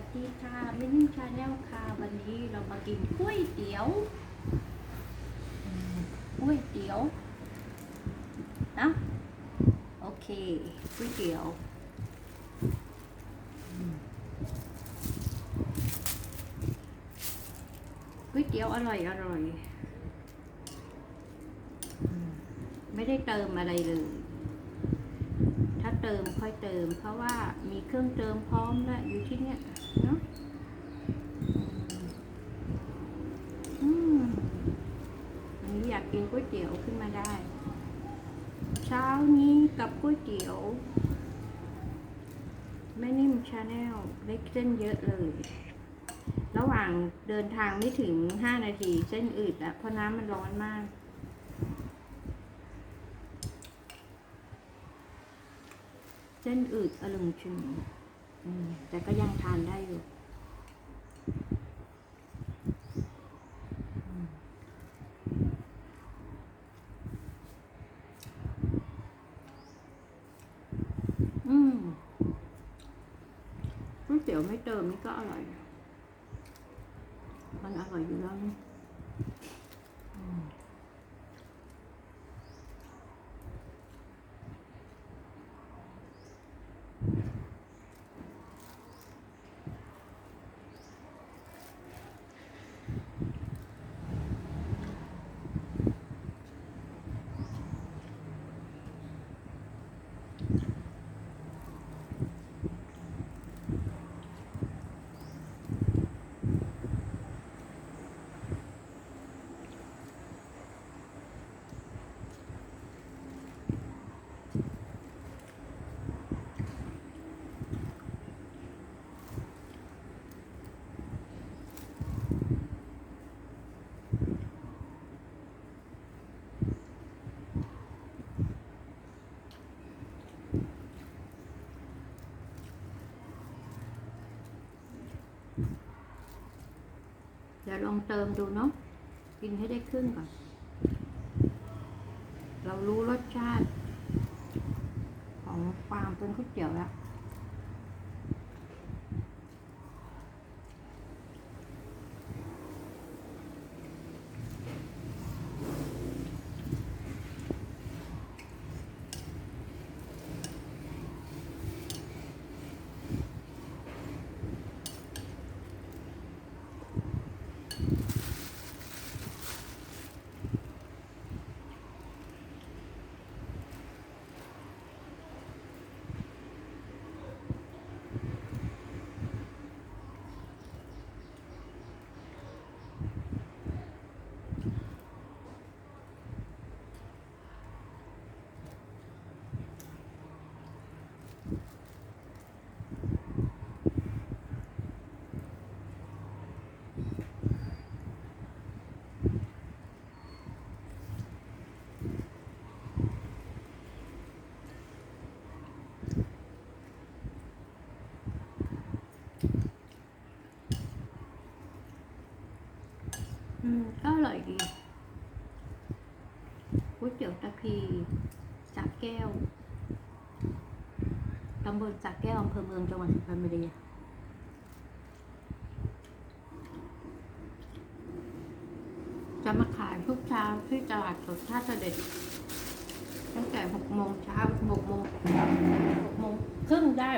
วัสดีค่ะมินิชาแนลค่ะ วันนี้เรามากินก๋วยเตี๋ยวก๋วยเตี๋ยวนะโอเคก๋วยเตี๋ยวก๋วยเตี๋ยวอร่อยอร่อย ไม่ได้เติมอะไรเลย เติมค่อยเติม เพราะว่ามีเครื่องเติมพร้อมแล้วอยู่ที่เนี่ยเนาะอันนี้อยากกินก๋วยเตี๋ยวขึ้นมาได้ เช้านี้กับก๋วยเตี๋ยวแม่นิ่มชาแนลเล็กเส้นเยอะเลย ระหว่างเดินทางไม่ถึง 5 นาทีเส้นอืดแล้วเพราะน้ำมันร้อนมาก ส้นอืดอลึงชึงอืมแต่ก็ยังทานได้อยู่อืมอืมก๋วยเตี๋ยวไม่เติมนี่ก็อร่อย มันอร่อยอยู่แล้วนี่ ยวลองเติมดูเนาะกินให้ได้ครึ่งก่อน เรารู้รสชาติ ของความเป็นก๋วยเตี๋ยวแล้ว อืม ก็อร่อยดีก๋วยเตี๋ยวตะพีสั กแก้ว ตำบลสักแก้วอำเภอเมืองจังหวัดสุพรรณบุรีจะมาขายทุกเช้าที่ตลาดสดท่าเสด็จ ตั้งแต่หกโมงเช้าหกโมงหกโมงครึ่งได้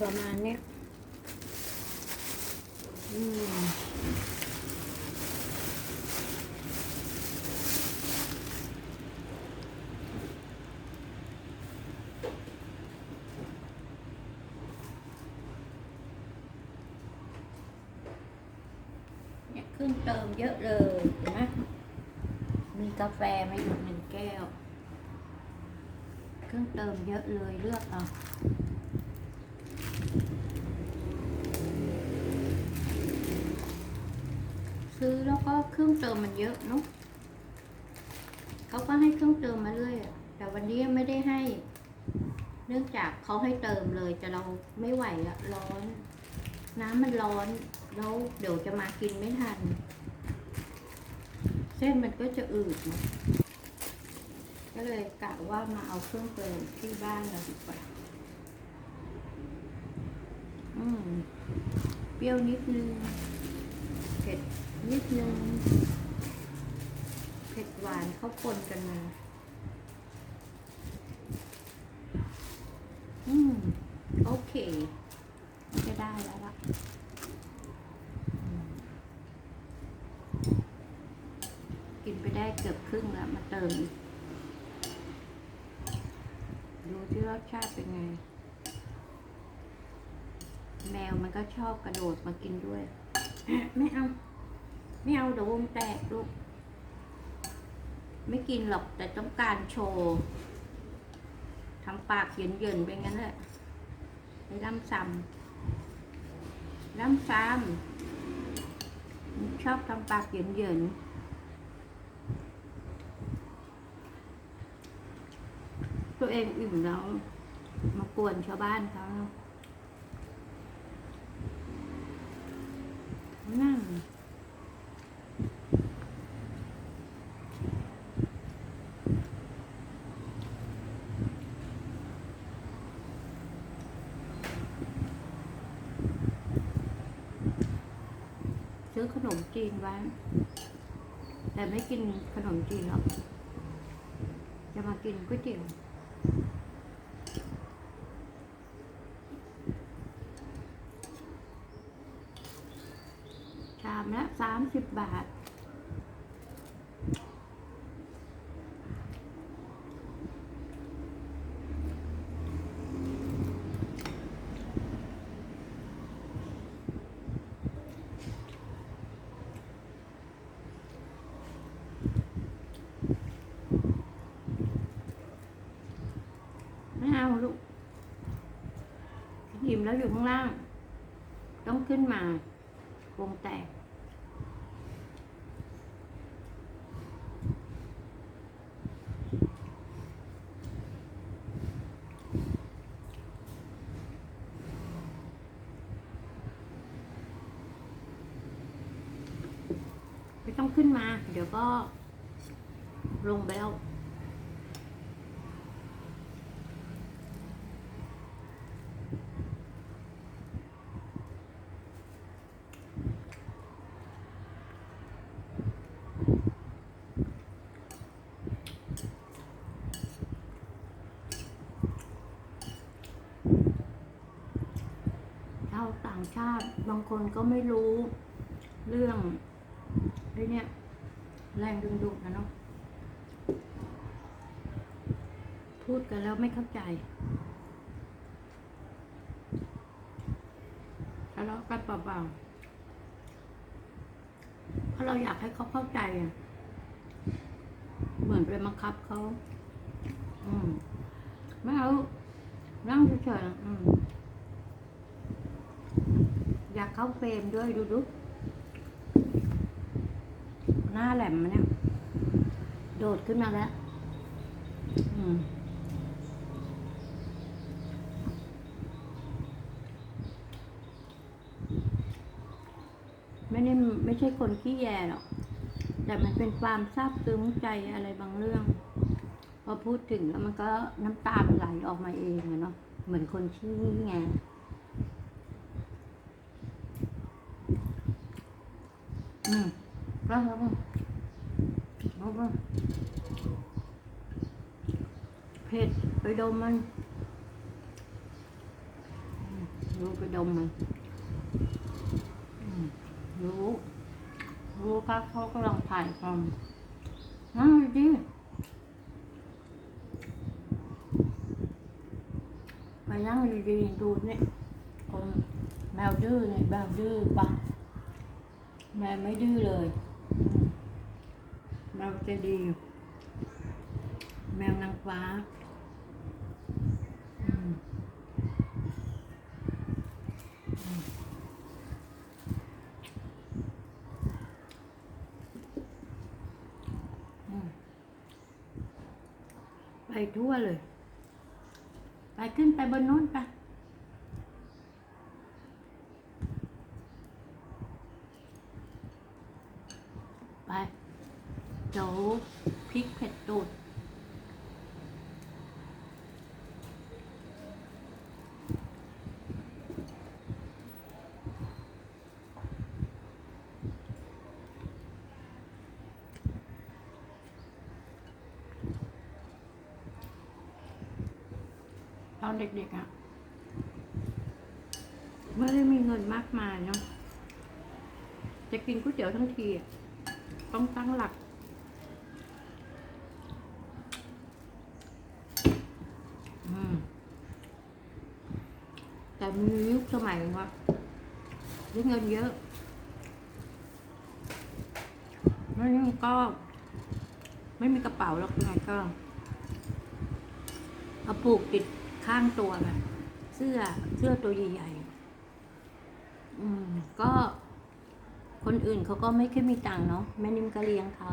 ประมาณเนี้ย อืมเนี่ยเครื่อง เยอะเลยเห็นไหมมีกาแฟมาอีกหนึ่งแก้ว เครื่องเติมเยอะเลยเลือกเอาซื้อแล้วก็เครื่องเติมมันเยอะเนาะเขาก็ให้เครื่องเติมมาเรื่อยแต่วันนี้ไม่ได้ให้ เนื่องจากเขาให้เติมเลยแต่เราไม่ไหวอะร้อน น้ำมันร้อนแล้วเดี๋ยวจะมากินไม่ทัน เส้นมันก็จะอืดก็เลยกะว่ามาเอาเครื่องเติมที่บ้านเราดีกว่า อืม เปรี้ยวนิดนึง เผ็ดนิดนึง เผ็ดหวานเข้าปนกันมา อืม โอเคจะได้แล้วล่ะอืม กินไปได้เกือบครึ่งแล้วมาเติมอีกดูที่รสชาติเป็นไง แมวมันก็ชอบกระโดดมากินด้วย ไม่เอา ไม่เอาเดี๋ยววงแตกลูก ไม่กินหรอกแต่ต้องการโชว์ทำปากเย็นเยินๆไปงั้นแหละไปล่ำซ้ำล่ำซ้ำชอบทำปากเย็นเยินๆตัว เองอิ่มแล้วมากวนชาวบ้านเขานั่งซื้อขนมจีนไว้แต่ไม่กินขนมจีนหรอกจะมากินก๋วยเตี๋ยว ชามละ สามสิบบาท ไม่เอาลูกอิ่มแล้วอยู่ข้างล่าง ต้องขึ้นมา วงแตก ต้องขึ้นมา เดี๋ยวก็ลงไปแล้ว ชาวต่างชาติบางคนก็ไม่รู้เรื่อง ไอ้เนี่ยแรงดึงดูดนะเนาะพูดกันแล้วไม่เข้าใจทะเลาะกันเปล่าๆเพราะเราอยากให้เขาเข้าใจอะเหมือนไปบังคับเขา อืมไม่เอานั่งเฉยๆอืมอยากเข้าเฟรมด้วยดูดู หน้าแหลมมันเนี่ย โดดขึ้นมาแล้วมไม่ได้ไม่ใช่คนขี้แยหรอก แต่มันเป็นความซาบซึ้งใจอะไรบางเรื่อง พอพูดถึงแล้วมันก็น้ำตามันไหลออกมาเองอะเนาะ เหมือนคนขี้แงอืมแล้วก็แล้ วก็เผ็ดไปดมมันรู้ไปดมมันรู้รู้ครับเขากำลังถ่ายทำนั่งดีๆไปนั่งดีๆดูนี่คนแมวดื้อเนี่ยแมวดื้อปะแม่ไม่ดื้อเลย แมวใจะดี แมวนางฟ้าไปทั่วเลย ไปขึ้นไปบนนู้นไป เดี๋ยวพริกเผ็ดโดดตอนเด็กๆอะ่ะไม่ได้มีเงินมากมายเนาะจะกินก๋วยเตี๋ยวทั้งที ต้องตั้งหลัก สมัยว่าได้เงินเยอะแล้วนี่ก็ ไม่มีกระเป๋าแล้วไงก็เอาปลูกติดข้างตัวแบบเสื้อเสื้อตัวใหญ่ๆอืม ก็คนอื่นเขาก็ไม่ค่อยมีตังค์เนาะแม่นิ่มก็เลี้ยงเขา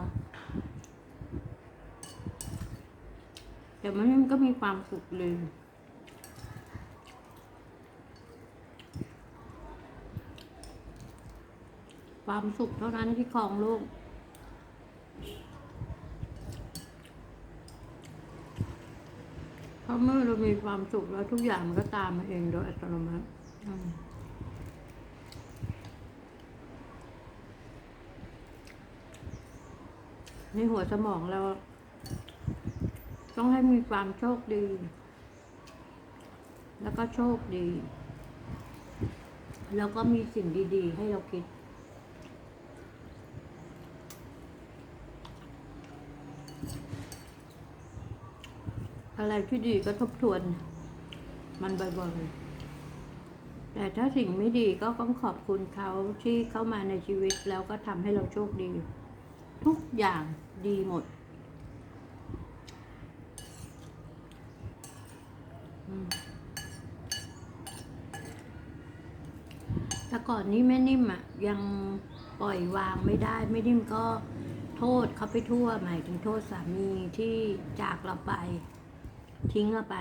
แต่แม่นิ่มก็มีความสุขเลย ความสุขเท่านั้นที่ครองโลกเพราะเมื่อเรามีความสุขแล้วทุกอย่างมันก็ตามมาเองโดยอัตโนมัติมในหัวสมองเรา ต้องให้มีความโชคดี แล้วก็โชคดี แล้วก็มีสิ่งดี ๆ ให้เราคิด อะไรที่ดีก็ทบทวน มันบ่อยๆ แต่ถ้าสิ่งไม่ดีก็ต้องขอบคุณเขาที่เข้ามาในชีวิตแล้วก็ทำให้เราโชคดี ทุกอย่างดีหมดแต่ก่อนนี้แม่นิ่มอะยังปล่อยวางไม่ได้แม่นิ่มก็ โทษเขาไปทั่วหมายถึงโทษสามีที่จากเราไป ทิ้งเราไป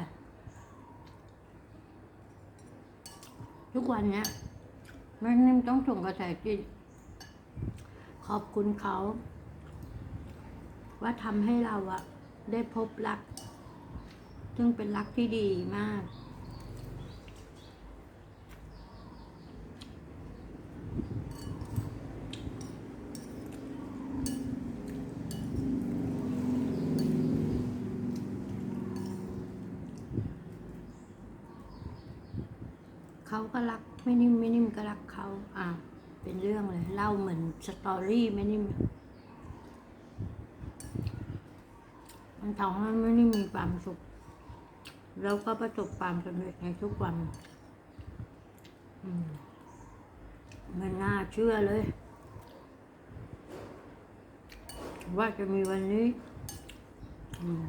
ทุกวันเนี้ยแม่นิ่มต้องส่งกระแสจิตขอบคุณเขา ว่าทำให้เราอะได้พบรัก ซึ่งเป็นรักที่ดีมาก เขาก็รักไม่นิ่มไม่นิ่มก็รักเขาอ่าเป็นเรื่องเลยเล่าเหมือนสตอรี่ไม่นิ่มมันทำให้ไม่นิ่มมีความสุขแล้วก็ประสบความสำเร็จในทุกวันมไม่น่าเชื่อเลย ว่าจะมีวันนี้ อืม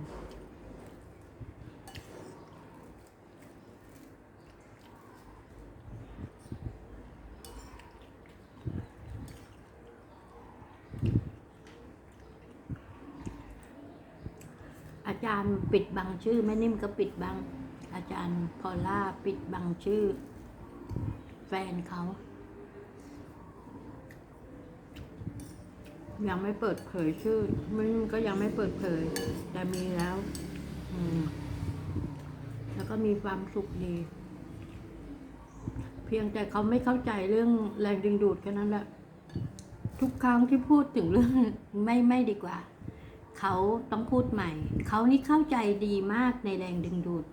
อาจารย์ ปิดบังชื่อแม่นิ่มก็ปิดบัง อาจารย์พอล่าปิดบังชื่อ แฟนเขายังไม่เปิดเผยชื่อแม่นิ่มก็ยังไม่เปิดเผย แต่มีแล้ว อืม แล้วก็มีความสุขดี เพียงแต่เขาไม่เข้าใจเรื่องแรงดึงดูดแค่นั้นแหละ ทุกครั้งที่พูดถึงเรื่องไม่ไม่ดีกว่า เขาต้องพูดใหม่ เขานี่เข้าใจดีมากในแรงดึงดูด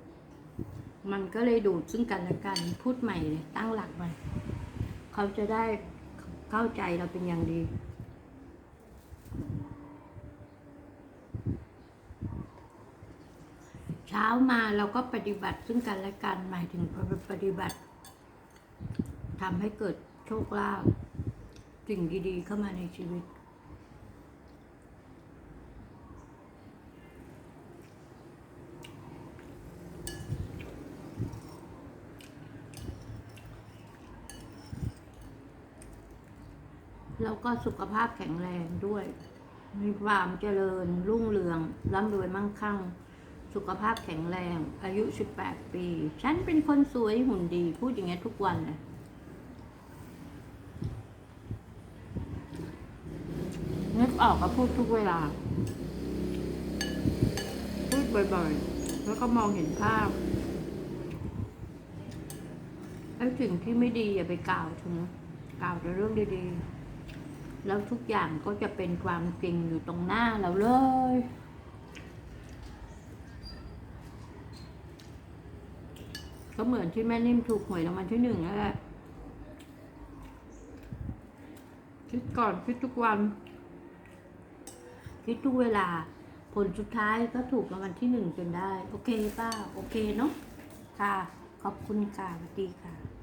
มันก็เลยดูดซึ่งกันและกัน พูดใหม่เลยตั้งหลักใหม่เขาจะได้เข้าใจเราเป็นอย่างดี เช้ามาเราก็ปฏิบัติซึ่งกันและกันหมายถึงปฏิบัติทำให้เกิดโชคลาภสิ่งดีๆเข้ามาในชีวิต แล้วก็สุขภาพแข็งแรงด้วย มีความเจริญ รุ่งเรือง ร่ำรวยมั่งคั่ง สุขภาพแข็งแรง อายุ 18 ปี ฉันเป็นคนสวยหุ่นดี พูดอย่างเงี้ยทุกวันเลยนึกออกก็พูดทุกเวลา พูดบ่อยๆ แล้วก็มองเห็นภาพไอ้สิ่งที่ไม่ดีอย่าไปกล่าวถึงกล่าวแต่เรื่องดีๆ แล้วทุกอย่างก็จะเป็นความจริงอยู่ตรงหน้าเราเลย ก็เหมือนที่แม่นิ่มถูกหวยรางวัลที่หนึ่งนั่นแหละคิดก่อนคิดทุกวัน คิดทุกเวลา ผลสุดท้ายก็ถูกรางวัลที่หนึ่งจนได้ โอเคป้า โอเคเนาะค่ะ ขอบคุณค่ะสวัสดีค่ะ